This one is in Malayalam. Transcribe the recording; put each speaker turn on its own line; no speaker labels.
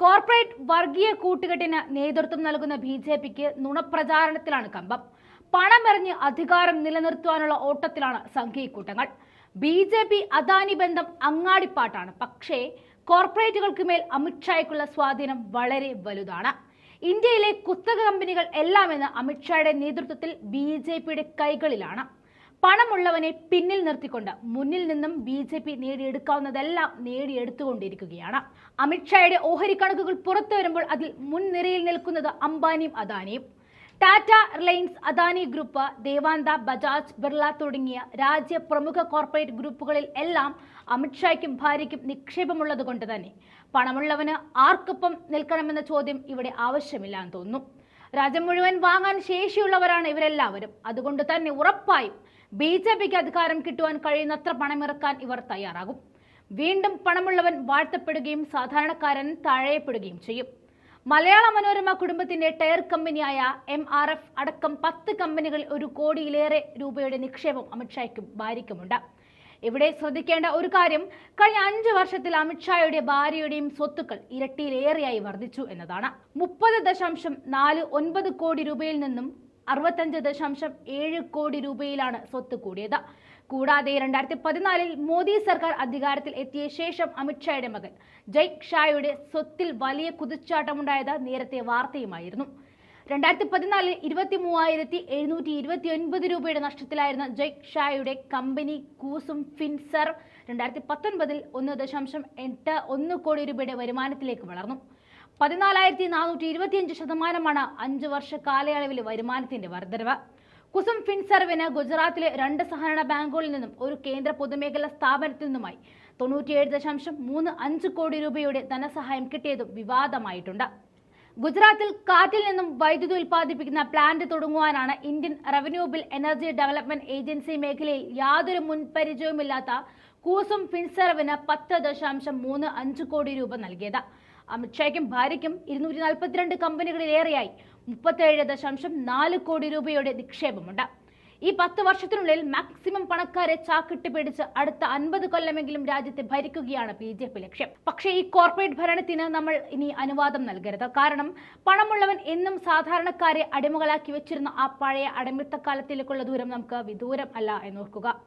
കോർപ്പറേറ്റ് വർഗീയ കൂട്ടുകെട്ടിന് നേതൃത്വം നൽകുന്ന ബി ജെ പിക്ക് നുണപ്രചാരണത്തിലാണ് കമ്പം. പണമെറിഞ്ഞ് അധികാരം നിലനിർത്തുവാനുള്ള ഓട്ടത്തിലാണ് സംഘീയക്കൂട്ടങ്ങൾ. ബി ജെ പി അദാനി ബന്ധം അങ്ങാടിപ്പാട്ടാണ്. പക്ഷേ കോർപ്പറേറ്റുകൾക്ക് മേൽ അമിത്ഷായ്ക്കുള്ള സ്വാധീനം വളരെ വലുതാണ്. ഇന്ത്യയിലെ കുത്തക കമ്പനികൾ എല്ലാം എന്ന് അമിത്ഷായുടെ നേതൃത്വത്തിൽ ബി ജെ പിയുടെ കൈകളിലാണ്. പണമുള്ളവനെ പിന്നിൽ നിർത്തിക്കൊണ്ട് മുന്നിൽ നിന്നും ബി ജെ പി നേടിയെടുക്കാവുന്നതെല്ലാം നേടിയെടുത്തുകൊണ്ടിരിക്കുകയാണ്. അമിത്ഷായുടെ ഓഹരി കണക്കുകൾ പുറത്തു വരുമ്പോൾ അതിൽ മുൻനിരയിൽ നിൽക്കുന്നത് അംബാനിയും അദാനിയും. ടാറ്റ റിലയൻസ് അദാനി ഗ്രൂപ്പ് ദേവാന്ത ബജാജ് ബിർള തുടങ്ങിയ രാജ്യ പ്രമുഖ കോർപ്പറേറ്റ് ഗ്രൂപ്പുകളിൽ എല്ലാം അമിത്ഷായ്ക്കും ഭാര്യയ്ക്കും നിക്ഷേപമുള്ളത് കൊണ്ട് തന്നെ പണമുള്ളവന് ആർക്കൊപ്പം നിൽക്കണമെന്ന ചോദ്യം ഇവിടെ ആവശ്യമില്ല എന്ന് തോന്നുന്നു. രാജ്യം മുഴുവൻ വാങ്ങാൻ ശേഷിയുള്ളവരാണ് ഇവരെല്ലാവരും. അതുകൊണ്ട് തന്നെ ഉറപ്പായും ബി ജെ പിക്ക് അധികാരം കിട്ടുവാൻ കഴിയുന്നത്ര പണമിറക്കാൻ ഇവർ തയ്യാറാകും. വീണ്ടും പണമുള്ളവൻ വാഴ്ത്തപ്പെടുകയും സാധാരണക്കാരൻ താഴെപ്പെടുകയും ചെയ്യും. മലയാള മനോരമ കുടുംബത്തിന്റെ ടയർ കമ്പനിയായ എം ആർ എഫ് അടക്കം പത്ത് കമ്പനികൾ ഒരു കോടിയിലേറെ രൂപയുടെ നിക്ഷേപം അമിത്ഷായ്ക്കും ഭാര്യയ്ക്കുമുണ്ട്. ഇവിടെ ശ്രദ്ധിക്കേണ്ട ഒരു കാര്യം കഴിഞ്ഞ അഞ്ച് വർഷത്തിൽ അമിത്ഷായുടെ ഭാര്യയുടെയും സ്വത്തുക്കൾ ഇരട്ടിയിലേറെയായി വർദ്ധിച്ചു എന്നതാണ്. മുപ്പത് ദശാംശം നാല് ഒൻപത് കോടി രൂപയിൽ നിന്നും അറുപത്തഞ്ച് ദശാംശം ഏഴ് കോടി രൂപയിലാണ് സ്വത്ത് കൂടിയത്. കൂടാതെ രണ്ടായിരത്തി പതിനാലിൽ മോദി സർക്കാർ അധികാരത്തിൽ എത്തിയ ശേഷം അമിത്ഷായുടെ മകൻ ജയ് ഷായുടെ സ്വത്തിൽ വലിയ കുതിച്ചാട്ടമുണ്ടായത് നേരത്തെ വാർത്തയുമായിരുന്നു. രണ്ടായിരത്തി പതിനാലിൽ ഇരുപത്തി മൂവായിരത്തി എഴുന്നൂറ്റി ഇരുപത്തി ഒൻപത് രൂപയുടെ നഷ്ടത്തിലായിരുന്ന ജയ് ഷായുടെ കമ്പനി കൂസും ഫിൻസർ രണ്ടായിരത്തി പത്തൊൻപതിൽ ഒന്ന് ദശാംശം എട്ട് ഒന്ന് കോടി രൂപയുടെ വരുമാനത്തിലേക്ക് വളർന്നു. പതിനാലായിരത്തി നാനൂറ്റി ഇരുപത്തിയഞ്ച് ശതമാനമാണ് അഞ്ച് വർഷ കാലയളവിൽ വരുമാനത്തിന്റെ വർധനവ്. കുസും ഫിൻസർവിന് ഗുജറാത്തിലെ രണ്ട് സഹകരണ ബാങ്കുകളിൽ നിന്നും ഒരു കേന്ദ്ര പൊതുമേഖലാ സ്ഥാപനത്തിൽ നിന്നുമായി തൊണ്ണൂറ്റിയേഴ് ദശാംശം മൂന്ന് അഞ്ച് കോടി രൂപയുടെ ധനസഹായം കിട്ടിയതും വിവാദമായിട്ടുണ്ട്. ഗുജറാത്തിൽ കാറ്റിൽ നിന്നും വൈദ്യുതി ഉൽപ്പാദിപ്പിക്കുന്ന plant തുടങ്ങുവാനാണ് Indian renewable energy development agency മേഖലയിൽ യാതൊരു മുൻപരിചയവുമില്ലാത്ത കൂസും ഫിൻസർവിന് പത്ത് ദശാംശം മൂന്ന് അഞ്ച് കോടി രൂപ നൽകിയത്. അമിത്ഷായ്ക്കും ഭാര്യയ്ക്കും ഇരുന്നൂറ്റി നാൽപ്പത്തിരണ്ട് കമ്പനികളിലേറെയായി മുപ്പത്തേഴ് ദശാംശം നാല് കോടി രൂപയുടെ നിക്ഷേപമുണ്ട്. ഈ പത്ത് വർഷത്തിനുള്ളിൽ മാക്സിമം പണക്കാരെ ചാക്കിട്ട് പിടിച്ച് അടുത്ത അൻപത് കൊല്ലമെങ്കിലും രാജ്യത്തെ ഭരിക്കുകയാണ് ബി ജെ പി ലക്ഷ്യം. പക്ഷേ ഈ കോർപ്പറേറ്റ് ഭരണത്തിന് നമ്മൾ ഇനി അനുവാദം നൽകരുത്. കാരണം പണമുള്ളവൻ എന്നും സാധാരണക്കാരെ അടിമകളാക്കി വെച്ചിരുന്ന ആ പഴയ അടിമത്തക്കാലത്തിലേക്കുള്ള ദൂരം നമുക്ക് വിദൂരം അല്ല എന്നോർക്കുക